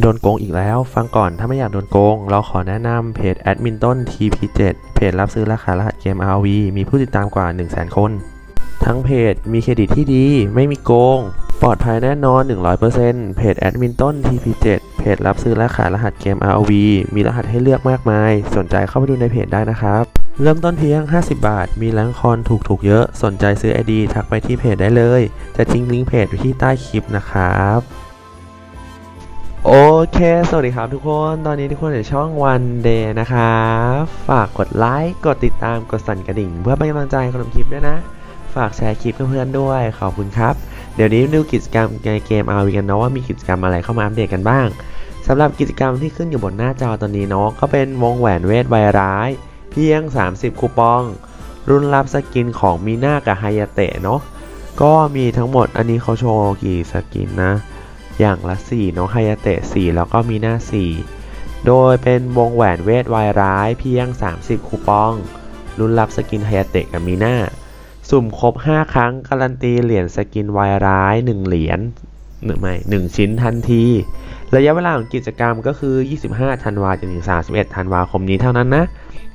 โดนโกงอีกแล้ว ฟังก่อนถ้าไม่อยากโดนโกง เราขอแนะนำเพจแอดมินต้น TP7 เพจรับซื้อราคารหัสเกม RV มีผู้ติดตามกว่า 100,000 คน ทั้งเพจมีเครดิตที่ดี ไม่มีโกง ปลอดภัยแน่นอน 100%เพจแอดมินต้น TP7 เพจรับซื้อและขารหัสเกม RV มีรหัสให้เลือกมากมาย สนใจเข้าไปดูในเพจได้นะครับ เริ่มต้นเพียง 50 บาท มีแรงคอนถูกๆเยอะ สนใจซื้อ ID ทักไปที่เพจได้เลย จะทิ้งลิงก์เพจไว้ที่ใต้คลิปนะครับ โอเค สวัสดีครับทุกคน ตอนนี้ทุกคนอยู่ช่อง One Day นะครับฝากกดไลค์ กดติดตาม กดสั่นกระดิ่ง เพื่อเป็นกำลังใจให้คนทำคลิปด้วยนะ ฝากแชร์คลิปเพื่อนๆด้วย ขอบคุณครับ เดี๋ยวนี้ดูกิจกรรมในเกม RV กันเนาะว่ามีกิจกรรมอะไรเข้ามาอัปเดตกันบ้างสำหรับกิจกรรมที่ขึ้นอยู่บนหน้าจอตอนนี้เนาะ ก็เป็นวงแหวนเวทไวร้าย เพียง 30 คูปอง รุ่นรับสกินของมีนากับไฮยาเตะเนาะ ก็มีทั้งหมด อันนี้เขาโชว์กี่สกินนะ อย่างละ 4นาะไฮยาเตะ 4 แล้วก็มีหน้า 4 โดยเป็นวงแหวนเวทวายร้ายเพียง 30 คูปอง รุ่นรับสกินไฮยาเตะกับมีหน้า สุ่มครบ 5 ครั้งการันตีเหรียญสกินวายร้าย 1 เหรียญหนึ่งไม่หนึ่งชิ้นทันที ระยะเวลาของกิจกรรมก็คือ 25 ธันวาจนถึง 31 ธันวาคมนี้เท่านั้นนะ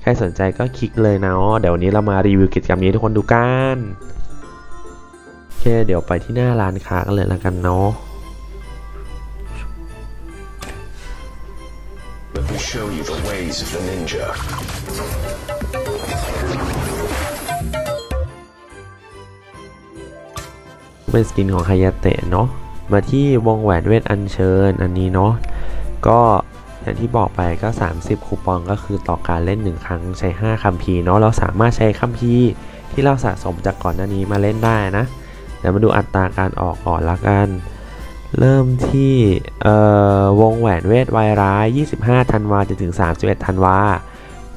ใครสนใจก็คลิกเลยนะเดี๋ยววันนี้เรามารีวิวกิจกรรมนี้ทุกคนดูกัน โอเค เดี๋ยวไปที่หน้าร้านค้ากันเลยละกันเนาะ Let me show you the ways of the ninja. เป็นสกินของไฮยาเตะเนาะ มาที่วงแหวนเวทอัญเชิญอันนี้เนาะ ก็อย่างที่บอกไปก็ 30 คูปองก็คือต่อการเล่น 1 ครั้งใช้ 5คัมภีร์เนาะ เราสามารถใช้คัมภีร์ที่เราสะสมจากก่อนหน้านี้มาเล่นได้นะ เดี๋ยวมาดูอัตราการออกก่อนละกัน เริ่มที่วงแหวนเวทวายร้าย 25 ธันวาจนถึง 31 ธันวา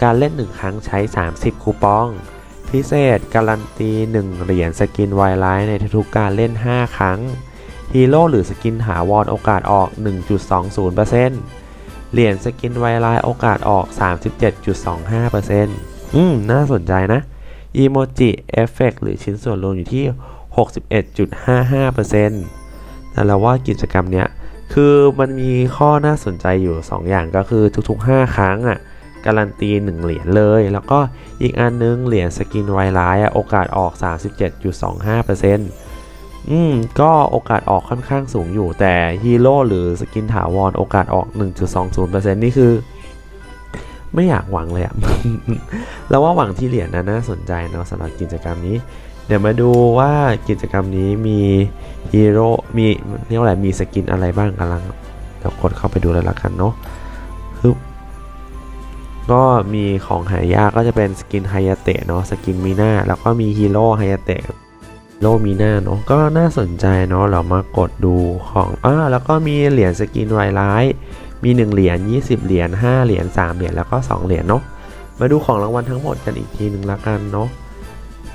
การเล่น 1 ครั้งใช้ 30 คูปอง พิเศษการันตี 1 เหรียญสกินไวไลท์ในทุกการเล่น 5 ครั้ง ฮีโร่หรือสกินถาวรโอกาสออก 1.20%เหรียญสกินไวไลท์โอกาสออก 37.25%อืม น่าสนใจนะ อีโมจิ เอฟเฟกหรือชิ้นส่วนรวมอยู่ที่ 61.55% แต่เราว่ากิจกรรมเนี้ยคือมันมีข้อน่าสนใจอยู่ 2 อย่างก็คือทุก ๆ 5 ครั้งอะการันตี 1 เหรียญเลย แล้วก็อีกอันนึงเหรียญสกินไวไลท์อะโอกาสออก 37.25%อืมก็โอกาสออกค่อนข้างสูงอยู่แต่ฮีโร่หรือสกินถาวรโอกาสออก 1.20%นี่คือ ไม่อยากหวังเลยอะ แล้วว่าหวังที่เหรียญนะน่าสนใจเนาะสำหรับกิจกรรมนี้ เดี๋ยวมาดูว่ากิจกรรมนี้มีฮีโร่มีเรียกว่าอะไรมีสกินอะไรบ้างกำลังเดี๋ยวกดเข้าไปดูเลยละกันเนาะฮึบก็มีของหายากก็จะเป็นสกินไฮยาเตะเนาะสกินมีหน้าแล้วก็มีฮีโร่ไฮยาเตะโลมีหน้าเนาะก็น่าสนใจเนาะเรามากดดูของอ่าแล้วก็มีเหรียญสกินไวร้าย มี 1 เหรียญ20 เหรียญ5เหรียญ3เหรียญแล้วก็ 2 เหรียญเนาะมาดูของรางวัลทั้งหมดกันอีกทีหนึ่งละกันเนาะ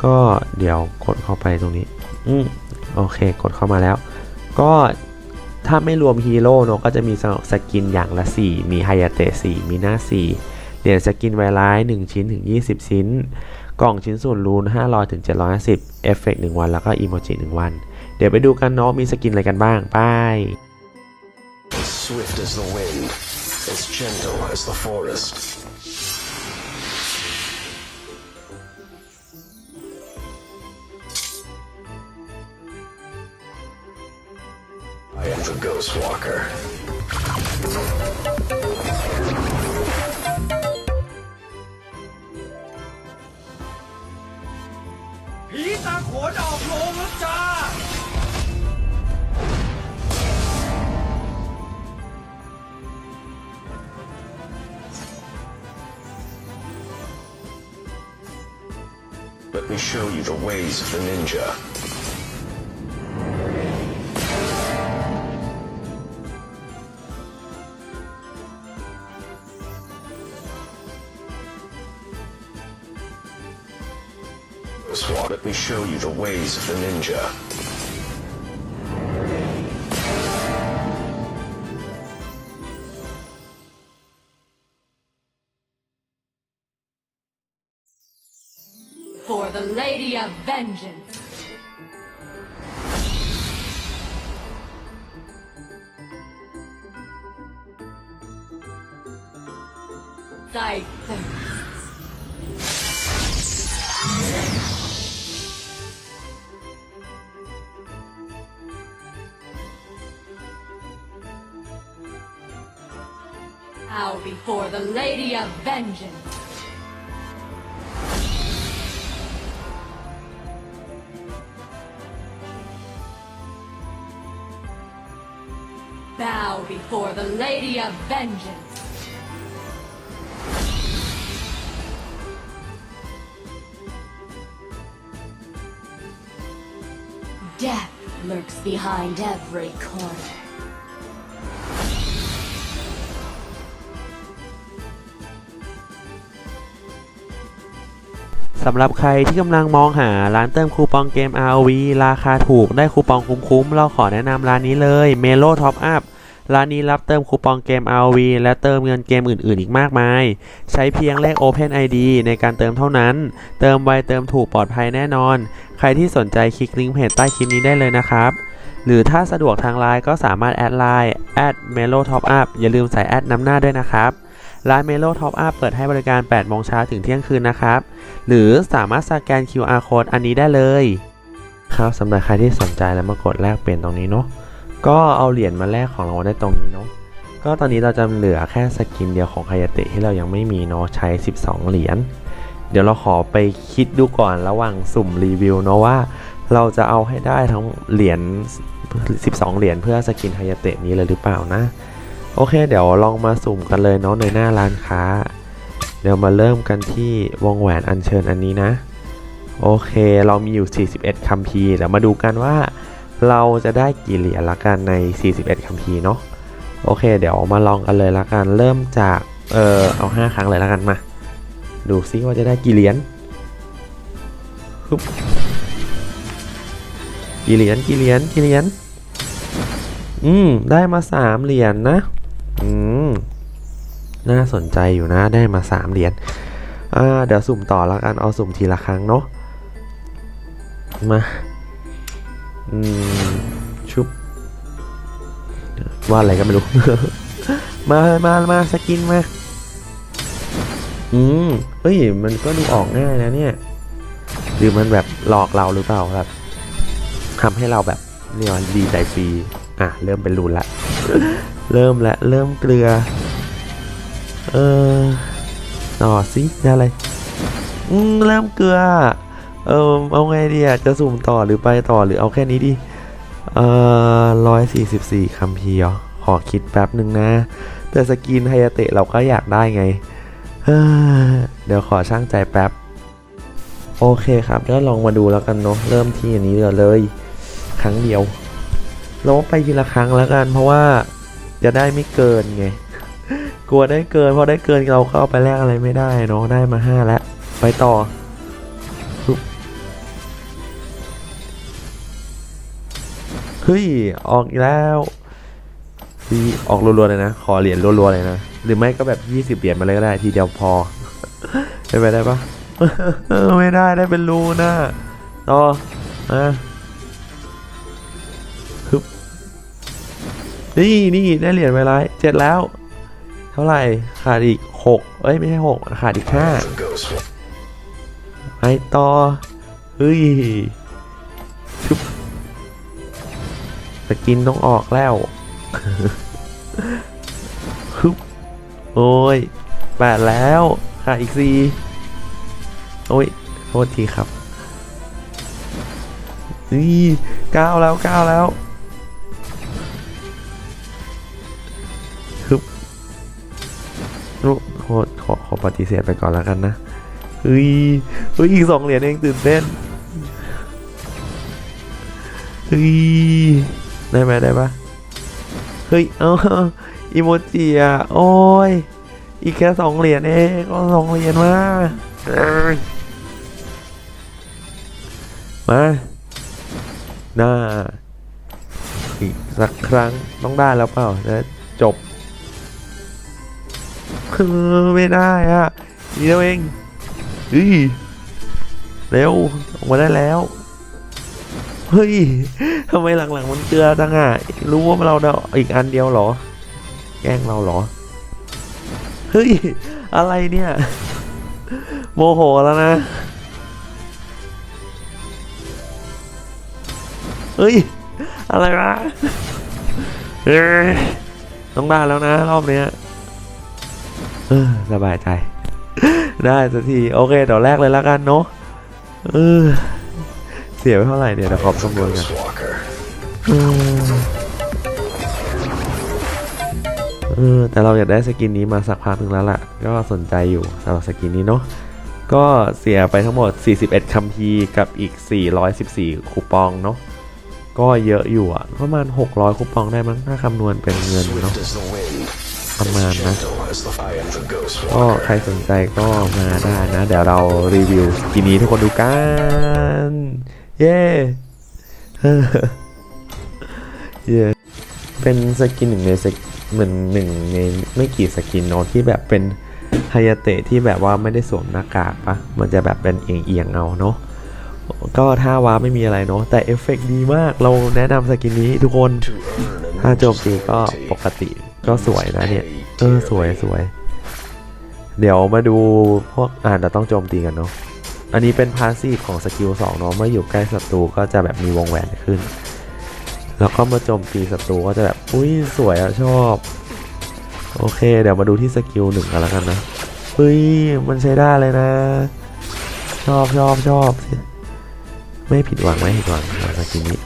ก็เดี๋ยวกดเข้าไปตรงนี้ อืมโอเค กดเข้ามาแล้ว ก็ถ้าไม่รวมฮีโร่เนาะก็จะมีสกินอย่างละ 4 มีไฮยาเตะ4มีหน้า 4 เหรียญสกินไวร้าย 1 ชิ้นถึง 20 ชิ้น กล่องชิ้นส่วนรูน 500ถึง750 เอฟเฟกต์1วัน แล้วก็อีโมจิ1วัน เดี๋ยวไปดูกันเนาะมีสกินอะไรกันบ้าง ไป้าย As swift as the wind, as gentle as the forest. I am the Ghost Walker. ผีตาโขนออกโรงแล้วจ้า Let me show you the ways of the ninja. Let me show you the ways of the ninja. For the Lady of Vengeance. Thy. Before the Lady of Vengeance. Bow before the Lady of Vengeance. Death lurks behind every corner. สำหรับใครที่กำลังมองหาร้านเติมคูปองเกม ROV ราคาถูกได้คูปองคุ้มๆ เราขอแนะนำร้านนี้เลย Melo Top Up ร้านนี้รับเติมคูปองเกม ROV และเติมเงินเกมอื่นๆ อีกมากมาย ใช้เพียงเลข Open ID ในการเติมเท่านั้น เติมไวเติมถูกปลอดภัยแน่นอน ใครที่สนใจคลิกลิงก์เพจใต้คลิปนี้ได้เลยนะครับ หรือถ้าสะดวกทางไลน์ก็สามารถแอดไลน์ @melo top up อย่าลืมใส่แอดนำหน้าด้วยนะครับ ร้าน Melo Top Up เปิดให้บริการ 8 โมงเช้าถึงเที่ยงคืนนะครับ หรือสามารถสแกน QR code อันนี้ได้เลย ครับสำหรับใครที่สนใจแล้วมากดแลกเปลี่ยนตรงนี้เนาะ ก็เอาเหรียญมาแลกของรางวัลได้ตรงนี้เนาะ ก็ตอนนี้เราจะเหลือแค่สกินเดียวของคายาเตะที่เรายังไม่มีเนาะใช้ 12 เหรียญ เดี๋ยวเราขอไปคิดดูก่อนระหว่างสุ่มรีวิวเนาะว่า เราจะเอาให้ได้ทั้งเหรียญ 12 เหรียญเพื่อสกินคายาเตะนี้เลยหรือเปล่านะ โอเค เดี๋ยวลองมาสุ่มกันเลยเนาะในหน้าร้านค้า เดี๋ยวมาเริ่มกันที่วงแหวนอัญเชิญอันนี้นะ โอเค เรามีอยู่ 41คัมภีร์เดี๋ยวมาดูกันว่า เราจะได้กี่เหรียญละกันใน 41คัมภีร์เนาะโอเค เดี๋ยวมาลองกันเลยละกัน เริ่มจาก เออเอา 5 ครั้งเลยละกันมา ดูซิว่าจะได้กี่เหรียญฮึบกี่เหรียญกี่เหรียญกี่เหรียญอืม ได้มา3เหรียญนะ อืม น่าสนใจอยู่นะ ได้มา3เหรียญอ่าเดี๋ยวสุ่มต่อแล้วกัน เอาสุ่มทีละครั้งเนาะ มา อืม ชุบ ว่าอะไรก็ไม่รู้ มา มา มา สกินมา อืมเฮ้ย มันก็ดูออกง่ายนะเนี่ย หรือมันแบบหลอกเราหรือเปล่าแบบทำให้เราแบบเรียกว่าดีใจฟรี อะ เริ่มเป็นรูนละ เริ่มและเริ่มเกลือ เออต่อสิได้อะไรอืมเริ่มเกลือ เออเอาไงดีอะจะสุ่มต่อหรือไปต่อหรือเอาแค่นี้ดีเอ่อร้อยสี่สิบสี่คัมภีร์เหรอขอคิดแป๊บหนึ่งนะ แต่สกินไฮยาเตะเราก็อยากได้ไงเเดี๋ยวขอช่างใจแป๊บ โอเคครับแล้วลองมาดูแล้วกันเนาะเริ่มที่อันนี้เลย ครั้งเดียว เราไปทีละครั้งแล้วกันเพราะว่า จะได้ไม่เกินไง กลัวได้เกิน เพราะได้เกินเราก็เอาไปแลกอะไรไม่ได้เนาะ ได้มาห้าแล้ว ไปต่อ เฮ้ย ออกอีกแล้วฟีออกรัวๆเลยนะ ขอเหรียญรัวๆเลยนะ หรือไม่ก็แบบ20เหรียญมาเลยก็ได้ทีเดียวพอเป็นไปได้ปะไม่ได้ได้เป็นรูนะต่อมา นี่นี่ได้เหรียญไปแล้วเจ็ดแล้ว เท่าไหร่ขาดอีกหกเอ้ยไม่ใช่หกขาดอีกห้าไปต่อเฮ้ยชุบสกินต้องออกแล้วฮึบโอ้ยแปดแล้วขาดอีกสี่โอ้ยโทษทีครับนี่เก้าแล้วเก้าแล้ว โอ้โทษขอขอปฏิเสธไปก่อนแล้วกันนะเฮ้ยเฮ้ยอีกสองเหรียญเองตื่นเต้นเฮ้ยได้ไหมได้ปะเฮ้ยเอาอีโมจิอะโอ้ยอีกแค่สองเหรียญเองก็สองเหรียญมามาหน้าอีกสักครั้งต้องได้แล้วเปล่าจะจบ เออไม่ได้อะนี่เดียวเองเฮ้ยเร็วออกมาได้แล้ว เฮ้ยทำไมหลังๆมันเกลือจังอะรู้ว่าเราเดาอีกอันเดียวเหรอ แกล้งเราเหรอ เฮ้ย อะไรเนี่ย โมโหแล้วนะ เฮ้ย อะไรวะเอ้ยต้องได้แล้วนะ รอบเนี้ย เออสบายใจ ได้สักทีโอเคเดี๋ยวแรกเลยแล้วกันเนาะเออเสียไปเท่าไหร่เนี่ยเดี๋ยวขอบคำนวณกันเออแต่เราอยากได้สกินนี้มาสักพักหนึ่งแล้วล่ะ ก็สนใจอยู่สำหรับสกินนี้เนาะก็เสียไปทั้งหมด 41คัมภีร์กับอีก 414 คูปองเนาะก็เยอะอยู่อะประมาณ 600 คูปองได้มั้งถ้าคำนวณเป็นเงินเนาะ ประมาณนะก็ใครสนใจก็มาได้นะ เดี๋ยวเรารีวิวกินนี้ทุกคนดูกัน เย้เย้เป็นสกินหนึ่งในสกเหมือนหนึ่งในไม่กี่สกินเนาะที่แบบเป็นไฮยาเตะที่แบบว่าไม่ได้สวมหน้ากากปะมันจะแบบเป็นเอียงๆเอาเนาะก็ท่าว้าไม่มีอะไรเนาะแต่เอฟเฟกต์ดีมากเราแนะนำสกินนี้ทุกคน ถ้าโจมตีก็ปกติ ก็สวยนะเนี่ย pay เออสวย dearly. สวย เดี๋ยวมาดูพวกอ่านเราต้องโจมตีกันเนาะอันนี้เป็นพาสซีฟของสกิล2เนาะเมื่ออยู่ใกล้ศัตรูก็จะแบบมีวงแหวนขึ้น แล้วก็มาโจมตีศัตรูก็จะแบบอุ้ยสวยอะชอบ โอเค เดี๋ยวมาดูที่สกิลหนึ่งกันแล้วกันนะเฮ้ยมันใช้ได้เลยนะ ชอบชอบชอบไม่ผิดหวังไม่ผิดหวังกับสกิลนี้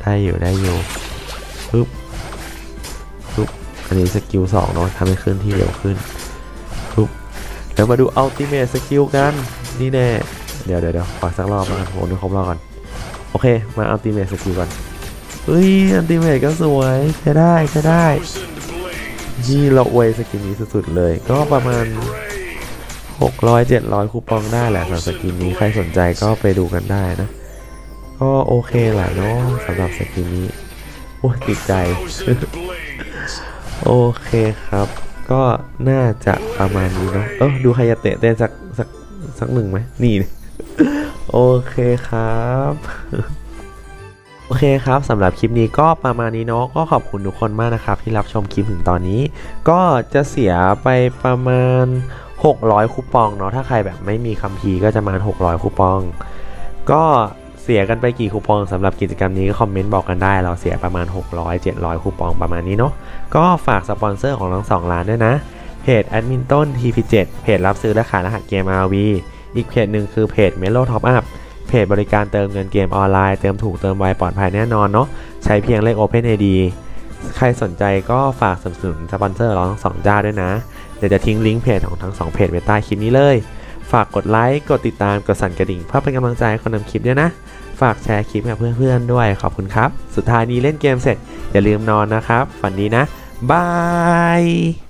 ได้อยู่ได้อยู่ปึ๊บปึ๊บ อันนี้สกิลสองเนาะทำให้เคลื่อนที่เร็วขึ้นปึ๊บเดี๋ยวมาดูอัลติเม e สกิลกัน นี่แน่ เดี๋ยวเดี๋ยวเดี๋ยวขอสักรอบแล้วกันโอ้นึกครบรอบก่อนโอเค มาอัลติเม e สกิลกันเฮ้ยอัลติเม e ก็สวยใช้ได้ใช้ได้นี่เราอวยสกินนี้สุดๆเลย ก็ประมาณ 600 700 คูปองได้แหละสำหรับสกินนี้ใครสนใจก็ไปดูกันได้นะ ก็โอเคแหละเนาะสำหรับสกินนี้โอ้ติดใจ โอเคครับ ก็น่าจะประมาณนี้เนาะเออดูไฮยาเตะเต้นสักสักสักหนึ่งไหมนี่ โอเคครับโอเคครับสำหรับคลิปนี้ก็ประมาณนี้เนาะก็ขอบคุณทุกคนมากนะครับ ที่รับชมคลิปถึงตอนนี้ ก็จะเสียไปประมาณ 600 คูปองเนาะถ้าใครแบบไม่มีคัมภีร์ก็จะประมาณ600 คูปอง ก็ เสียกันไปกี่คูปองสำหรับกิจกรรมนี้ก็คอมเมนต์บอกกันได้ เราเสียประมาณ 600 700 คูปองประมาณนี้เนาะก็ฝากสปอนเซอร์ของทั้งสองร้านด้วยนะ เพจแอดมินต้น TP7 เพจรับซื้อและขายรหัสเกม RV อีกเพจหนึ่งคือเพจ Melo Top Up เพจบริการเติมเงินเกมออนไลน์เติมถูกเติมไวปลอดภัยแน่นอนเนาะใช้เพียงเลข OpenID ใครสนใจก็ฝากสนับสนุนสปอนเซอร์เราทั้งสองเจ้าด้วยนะ เดี๋ยวจะทิ้งลิงก์เพจของทั้งสองเพจไว้ใต้คลิปนี้เลย ฝากกดไลค์ กดติดตาม กดสั่นกระดิ่งเพื่อเป็นกำลังใจให้คนทำคลิปด้วยนะ ฝากแชร์คลิปกับเพื่อนๆด้วย ขอบคุณครับ สุดท้ายนี้เล่นเกมเสร็จ อย่าลืมนอนนะครับ ฝันดีนะ บาย